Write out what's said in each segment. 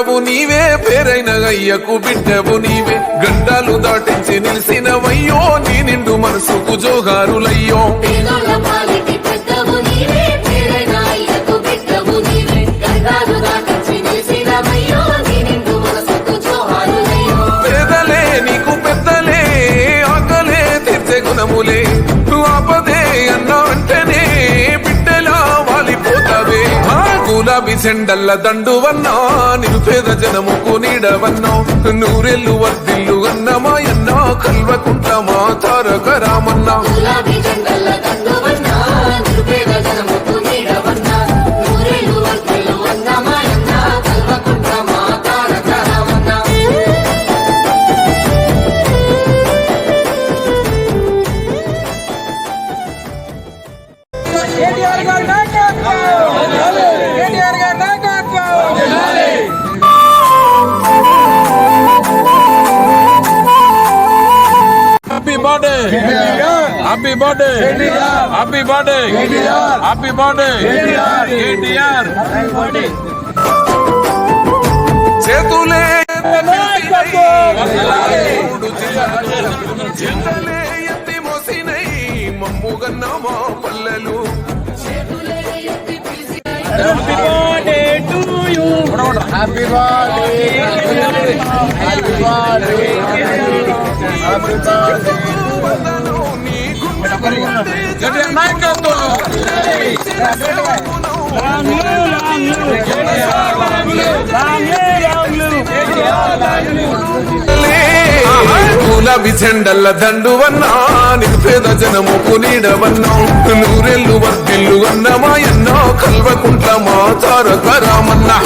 పెద్దవు నీవే పేరైన అయ్యకు బిడ్డవు నీవే. గండాలు దాటించి నిలిసినవయ్యో నీ నిండు మనసుకు జోగారులయ్యో. పేదలే నీకు పెద్దలే ఆకలే తీర్చే గుణములే. గులాబీ చెండల్ల దండువన్నా నిరుపేద జనముకు నీడవన్నా నూరెల్లు వర్దిల్లు అన్నమా ఎన్నా కల్వకుంటమా Taraka Ramanna. Happy birthday happy birthday happy birthday KTR చేతులే చేతులు ఎత్తి మోసినై మమ్ముగన్న మా పల్లెలు. Happy birthday to you happy birthday happy birthday గులాబీ చెండల్ల దండువన్నా పేద జనముకు నీడవన్నా నూరెల్లు వర్తిల్లు అన్నమా ఎన్నో కల్వకుంట్ల మా తారకరామన్నా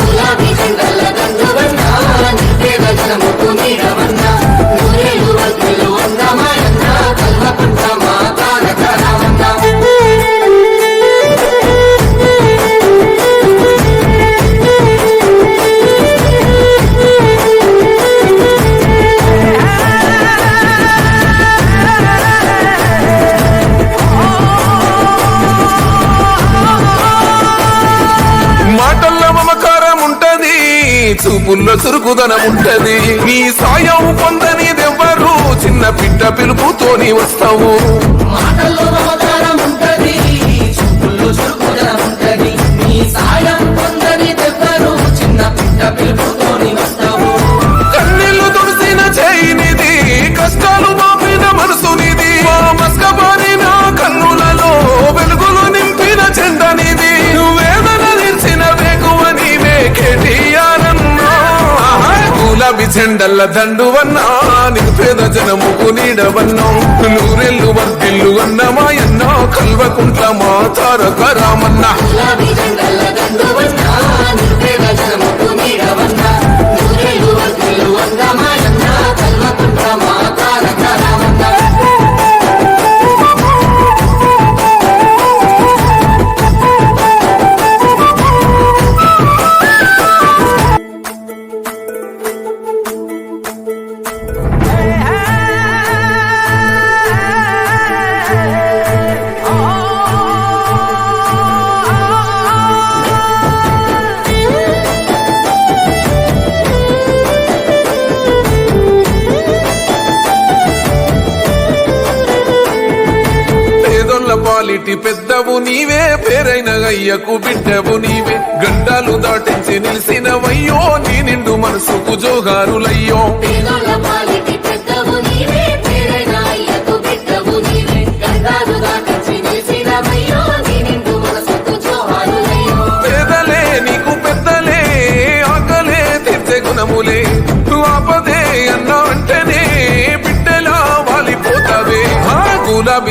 చూపుల్లో చురుకుదనముంటది నీ సాయం పొందనిదెవ్వరు. చిన్న పిట్ట పిలుపుతోని వస్తావు. గులాబీ చెండల్ల దండువన్నా పేద జనముకు నీడవన్నో నూరెల్లు వర్తిల్లు అన్నమాయన్నో కల్వకుంట్ల మా తారక రామన్నా. పాలిటి పెద్దవు నీవే పేరైన అయ్యకు బిడ్డవు నీవే. గండాలు దాటించి నిలిసినవయ్యో నీ నిండు మనసుకు జోగారులయ్యో.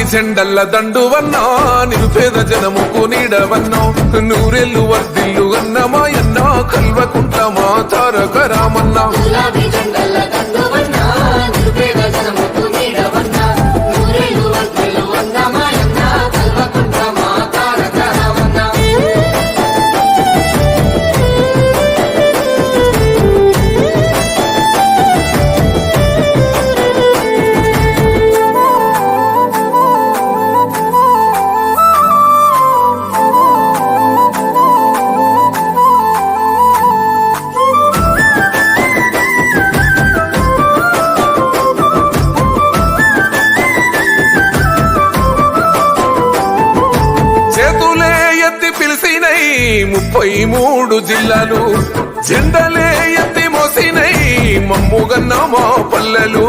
నీ చెండల్ల దండువన్నా నిరుపేద జనముకు నీడవన్నా నూరెల్లు వర్దిల్లు అన్నమాయన్నా కల్వకుంట మా తారక రామన్నా. ముప్పై మూడు జిల్లాలు జెండలే ఎత్తి మోసినై మమ్ముగన్న మా పల్లెలు.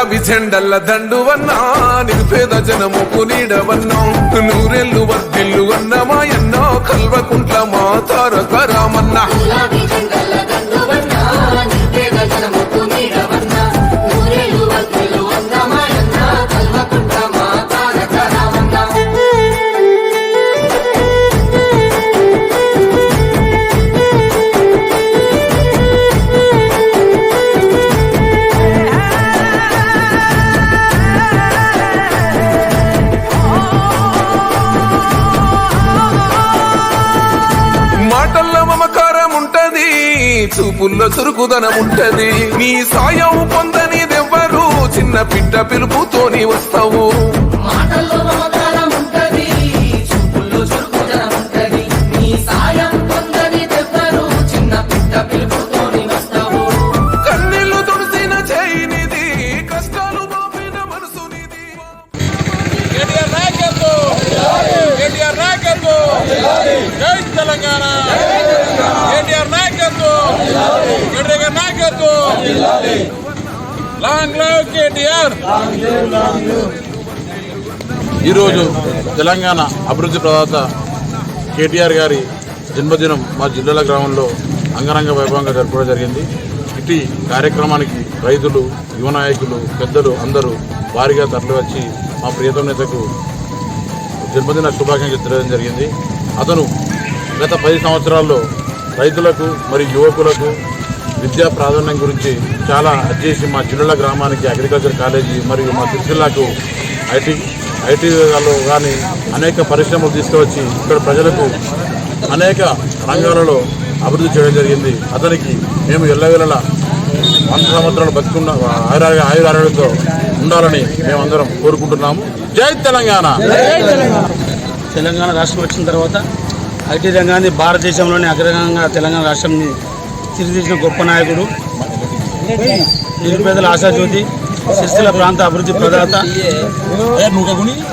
గులాబీ జెండల్ల దండువన్నా పేద జనముకు నీడవన్నా. నూరెళ్ళు వర్దిల్లు అన్నమాయన్నా కల్వకుంట్ల మా తారక రామన్నా. చూపుల్లో చురుకుదనం ఉంటది నీ సాయం పొందనిదెవ్వరు చిన్న పిట్ట పిలుపుతోని వస్తావు. మాటల్లో ఈరోజు తెలంగాణ అభివృద్ధి ప్రదాత కేటీఆర్ గారి జన్మదినం మా జిల్లాల గ్రామంలో అంగరంగ వైభవంగా జరపడం జరిగింది. ఇటీ కార్యక్రమానికి రైతులు యువ నాయకులు పెద్దలు అందరూ భారీగా తరలివచ్చి మా ప్రియతమ నేతకు జన్మదిన శుభాకాంక్షలు తెలియడం జరిగింది. అతను గత పది సంవత్సరాల్లో రైతులకు మరియు యువకులకు విద్యా ప్రాధాన్యం గురించి చాలా చేసి మా జిల్లాల గ్రామానికి అగ్రికల్చర్ కాలేజీ మరియు మా సిరిసిల్లాకు ఐటీ ఐటీలో కానీ అనేక పరిశ్రమలు తీసుకువచ్చి ఇక్కడ ప్రజలకు అనేక రంగాలలో అభివృద్ధి చేయడం జరిగింది. అతనికి మేము ఎల్లవేళ వంద సంవత్సరాలు బతుకున్న ఆయుర ఆయురాలతో ఉండాలని మేమందరం కోరుకుంటున్నాము. జై తెలంగాణ! తెలంగాణ! రాష్ట్రం వచ్చిన తర్వాత ఐటీ రంగాన్ని భారతదేశంలోనే అగ్రగంగా తెలంగాణ రాష్ట్రాన్ని తీర్చిదిద్దిన గొప్ప నాయకుడు నిరుపేదల ఆశాజ్యోతి సిరిసిల్ల ప్రాంత అభివృద్ధి ప్రదాత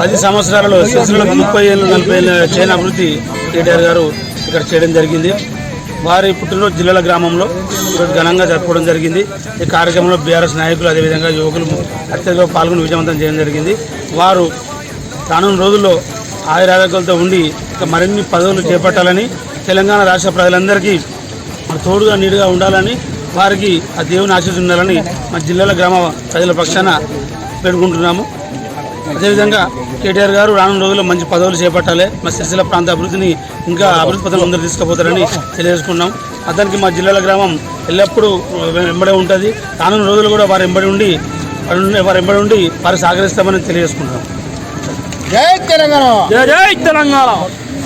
పది సంవత్సరాలలో సిరిసిల్లలో ముప్పై ఏళ్ళు నలభై ఏళ్ళ చైనా అభివృద్ధి కేటీఆర్ గారు ఇక్కడ చేయడం జరిగింది. వారి పుట్టినరోజు జిల్లాల గ్రామంలో ఈరోజు ఘనంగా జరుపుకోవడం జరిగింది. ఈ కార్యక్రమంలో బీఆర్ఎస్ నాయకులు అదేవిధంగా యువకులు అత్యధికంగా పాల్గొని విజయవంతం చేయడం జరిగింది. వారు రానున్న రోజుల్లో ఆయురారోగ్యాలతో ఉండి మరిన్ని పదవులు చేపట్టాలని తెలంగాణ రాష్ట్ర ప్రజలందరికీ మరి తోడుగా నీడుగా ఉండాలని వారికి ఆ దేవుని ఆశీస్సు ఉండాలని మా జిల్లాల గ్రామ ప్రజల పక్షాన పెట్టుకుంటున్నాము అదేవిధంగా కేటీఆర్ గారు రానున్న రోజుల్లో మంచి పదవులు చేపట్టాలి. మా సిరిసిల్ల ప్రాంత అభివృద్ధిని ఇంకా అభివృద్ధి పథకాలు అందరూ తీసుకుపోతారని తెలియజేసుకున్నాం. అతనికి మా జిల్లాల గ్రామం ఎల్లప్పుడూ వెంబడే ఉంటుంది. రానున్న రోజులు కూడా వారు వెంబడి ఉండి వారి వెంబడి ఉండి వారు సహకరిస్తామని తెలియజేసుకుంటాం జై తెలంగాణ! జై జై తెలంగాణ!